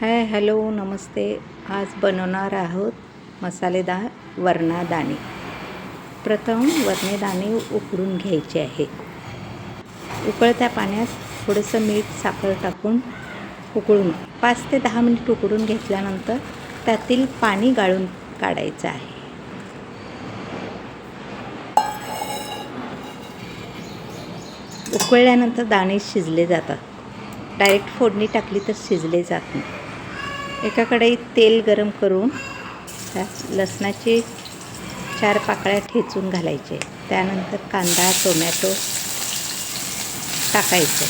Hi hello नमस्ते. आज बनवणार आहोत मसालेदार वरणादाणे. प्रथम वरणे उकळून घ्यायचे आहे. उकळत्या पाण्यात थोडंसं मीठ साखर टाकून उकळून पाच ते दहा मिनिट उकडून घेतल्यानंतर त्यातील पाणी गाळून काढायचं आहे. उकळल्यानंतर दाणे शिजले जातात. डायरेक्ट फोडणी टाकली तर शिजले जात नाही. एका कढईत तेल गरम करून त्यात लसणाचे चार पाकळ्या ठेचून घालायचे. त्यानंतर कांदा टोमॅटो टाकायचे.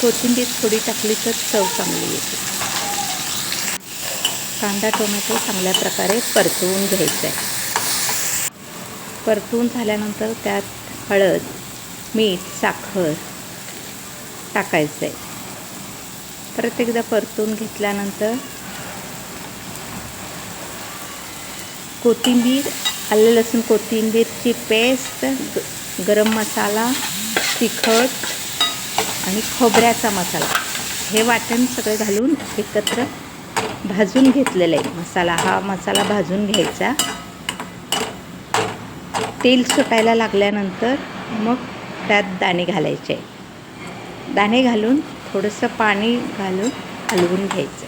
कोथिंबीर थोडी टाकली तर चव चांगली येते. कांदा टोमॅटो चांगल्या प्रकारे परतवून घ्यायचा. आहे परतून झाल्यानंतर त्यात हळद मीठ साखर टाकायचं आहे परत एकदा परतून घेतल्यानंतर कोथिंबीर आलं लसूण कोथिंबीरची पेस्ट गरम मसाला तिखट आणि खोबऱ्याचा मसाला. हे वाटण सगळं घालून एकत्र भाजून घेतलेलं आहे. मसाला हा मसाला भाजून घ्यायचा. तेल सुटायला लागल्यानंतर मग त्यात दाणे घालायचे. दाणे घालून थोडंसं पाणी घालून हलवून घ्यायचं.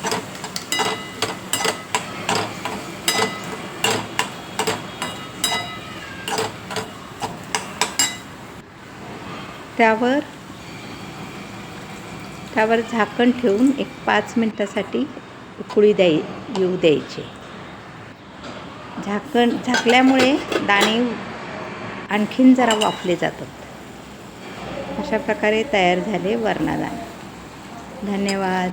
त्यावर त्यावर झाकण ठेवून एक पाच मिनटासाठी उकळी द्याय येऊ द्यायचे. झाकण झाकल्यामुळे दाणे आणखीन जरा वाफले जातात. अशा प्रकारे तयार झाले वरणादाणे धन्यवाद.